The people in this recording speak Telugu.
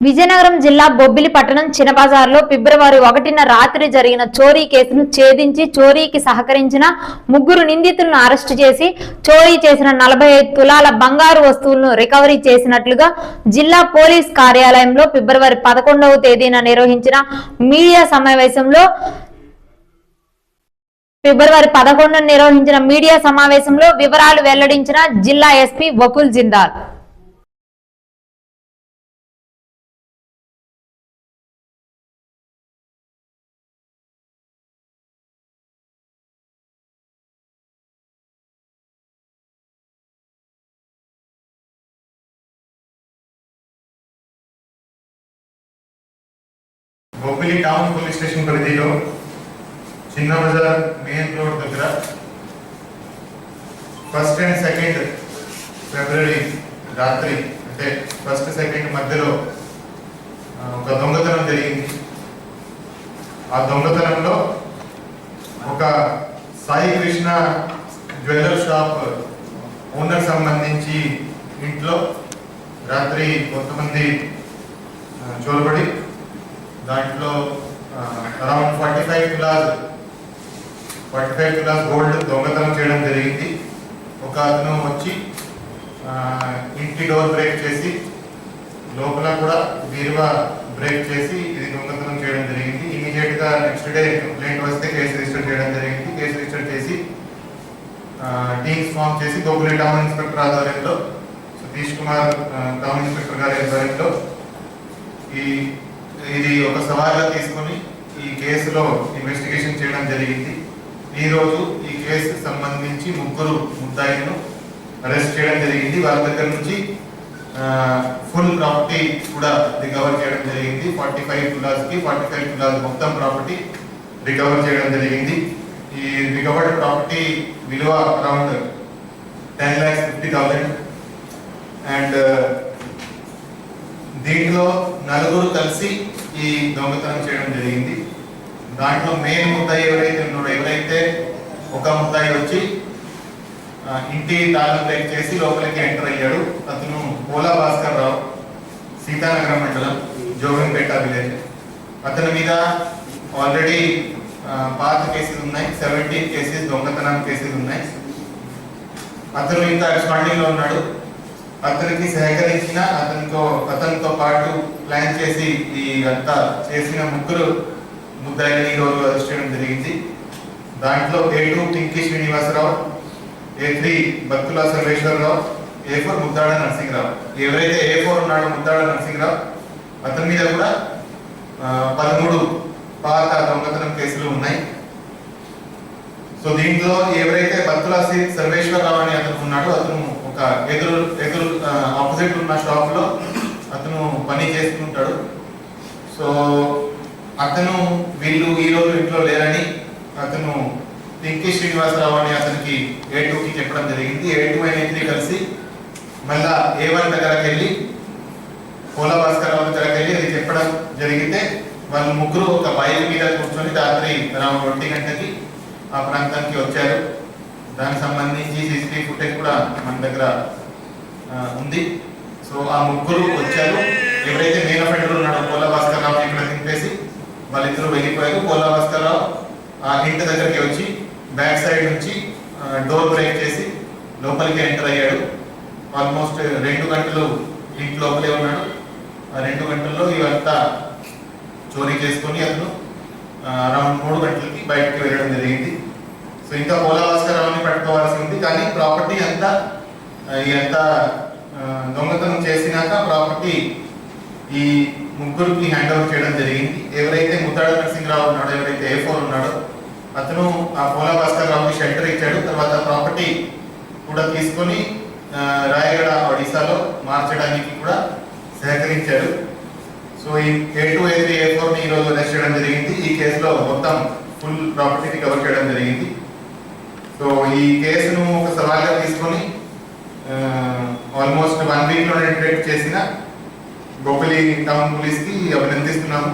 విజయనగరం జిల్లా బొబ్బిలి పట్టణం చినబజార్లో ఫిబ్రవరి ఒకటిన రాత్రి జరిగిన చోరీ కేసును ఛేదించి చోరీకి సహకరించిన ముగ్గురు నిందితులను అరెస్టు చేసి చోరీ చేసిన నలభై ఐదు తులాల బంగారు వస్తువులను రికవరీ చేసినట్లుగా జిల్లా పోలీస్ కార్యాలయంలో ఫిబ్రవరి పదకొండవ తేదీన నిర్వహించిన మీడియా సమావేశంలో ఫిబ్రవరి పదకొండున నిర్వహించిన మీడియా సమావేశంలో వివరాలు వెల్లడించిన జిల్లా SP Vakul Jindal. Bobbili town police station పరిధిలో చిన్న బజార్ మెయిన్ రోడ్ దగ్గర ఫస్ట్ అండ్ సెకండ్ ఫిబ్రవరి రాత్రి అంటే ఫస్ట్ సెకండ్ మధ్యలో ఒక దొంగతనం జరిగింది ఆ దొంగతనంలో ఒక Sai Krishna jeweller shop owner సంబంధించి ఇంట్లో రాత్రి కొంతమంది ఆ, చోరబడి దాంట్లో around forty five tolas forty five tolas gold దొంగతనం చేయడం జరిగింది. ఒక అతను వచ్చి ఇంటి డోర్ బ్రేక్ చేసి లోపల కూడా బీరువా బ్రేక్ చేసి ఇది దొంగతనం చేయడం జరిగింది. ఇమీడియట్గా నెక్స్ట్ డే కంప్లైంట్ వస్తే కేసు రిజిస్టర్ చేయడం జరిగింది. కేసు రిజిస్టర్ చేసి టీమ్స్ ఫామ్ చేసి గోకులి టౌన్ ఇన్స్పెక్టర్ ఆధ్వర్యంలో సతీష్ కుమార్ టౌన్ ఇన్స్పెక్టర్ గారి ఆధ్వర్యంలో ఈ ఇది ఒక సవాల్గా తీసుకొని ఈ కేసులో ఇన్వెస్టిగేషన్ చేయడం జరిగింది. ఈరోజు ఈ కేసుకు సంబంధించి ముగ్గురు ముద్దాయిలను అరెస్ట్ చేయడం జరిగింది. వాళ్ళ దగ్గర నుంచి ఫుల్ ప్రాపర్టీ కూడా రికవర్ చేయడం జరిగింది. ఫార్టీ ఫైవ్ తులాస్కి ఫార్టీ ఫైవ్ తులాస్ మొత్తం ప్రాపర్టీ రికవర్ చేయడం జరిగింది. ఈ రికవర్డ్ ప్రాపర్టీ విలువ around ten lakhs fifty thousand and దీంట్లో నలుగురు కలిసి ఈ దొంగతనం చేయడం జరిగింది. దాంట్లో మెయిన్ ముద్దాయి ఎవరైతే ఉన్నారో ఎవరైతే ఒక ముద్దాయి వచ్చి ఇంటి తాళం బ్రేక్ చేసి లోపలికి ఎంటర్ అయ్యాడు అతను పోలా భాస్కర్ రావు సీతానగరం మండలం జోగంపేట విలేజ్ అతని మీద ఆల్రెడీ పాత కేసెస్ ఉన్నాయి సెవెంటీన్ కేసెస్ దొంగతనం కేసెస్ ఉన్నాయి. అతను ఇంకా రెస్పాండింగ్ ఉన్నాడు. అతనికి సహకరించిన అతనితో అతనితో పాటు ప్లాన్ చేసి ఈ అంతా చేసిన ముగ్గురు ముద్దాయిని ఈరోజు రోజు అరెస్ట్ చేయడం జరిగింది. దాంట్లో A two Pinki Srinivasarao A three Battula Sarveswararao A four Muddada Narasimharao. ఎవరైతే ఏ ఫోర్ ఉన్నాడో ముద్దాడ నరసింహరావు అతని మీద కూడా పదమూడు పాత దొంగతనం కేసులు ఉన్నాయి. సో దీంట్లో ఎవరైతే బత్తుల శ్రీ సర్వేశ్వరరావు అని అతను ఉన్నాడో అతను ఎదురు ఎదురు ఆపోజిట్ ఉన్న షాప్లో అతను పని చేస్తుంటాడు. సో అతను వీళ్ళు ఈరోజు ఇంట్లో లేరని అతను పింకి శ్రీనివాసరావు అని అతనికి ఏ టూకి చెప్పడం జరిగింది. ఏ టూ అయిన త్రీ కలిసి మళ్ళా ఏ వన్ దగ్గరకు వెళ్ళి పోల భాస్కర్ రావు దగ్గరకు వెళ్ళి అది చెప్పడం జరిగితే వాళ్ళు ముగ్గురు ఒక బయలు మీద కూర్చొని రాత్రి అరౌండ్ ఒంటి గంటకి ఆ ప్రాంతానికి వచ్చారు. దానికి సంబంధించి సీసీటీవీ ఫుటేజ్ కూడా మన దగ్గర ఉంది. సో ఆ ముగ్గురు వచ్చారు. ఎవరైతే మెయిన్ అఫెండర్ ఉన్నాడో పోలా భాస్కర్రావు ఇక్కడ తిప్పేసి వాళ్ళిద్దరూ వెళ్ళిపోయారు. పోలా భాస్కర్రావు ఆ ఇంటి దగ్గరికి వచ్చి బ్యాక్ సైడ్ నుంచి డోర్ బ్రేక్ చేసి లోపలికి ఎంటర్ అయ్యాడు. ఆల్మోస్ట్ రెండు గంటలు ఇంటి లోపలే ఉన్నాడు. ఆ రెండు గంటల్లో ఇవంతా చోరీ చేసుకొని అతను అరౌండ్ మూడు గంటలకి బయటకు వెళ్ళడం జరిగింది. సో ఇంకా పోలా అని పెట్టుకోవాల్సి ఉంది కానీ ప్రాపర్టీ అంతా ఈ దొంగతనం చేసినాక ప్రాపర్టీ ఈ ముగ్గురికి హ్యాండ్ ఓవర్ చేయడం జరిగింది. ఎవరైతే ముద్దాడ నరసింహరావు ఉన్నాడో ఎవరైతే ఏ ఫోర్ ఉన్నాడో అతను ఆ పోలా భాస్కర్ రావుకి షెల్టర్ ఇచ్చాడు. తర్వాత ప్రాపర్టీ కూడా తీసుకొని రాయగడ ఒడిశాలో మార్చడానికి కూడా సహకరించాడు. సో ఈ ఏ టూ ఏ త్రీ ఏ ఫోర్ని ఈరోజు ఈ రోజు అరెస్ట్ చేయడం జరిగింది. ఈ కేసులో మొత్తం ఫుల్ ప్రాపర్టీని కవర్ చేయడం జరిగింది. సో ఈ కేసును ఒక సవాల్గా తీసుకొని ఆల్మోస్ట్ వన్ వీక్లో లో చేసిన గోపలి టౌన్ పోలీస్కి అభినందిస్తున్నాము.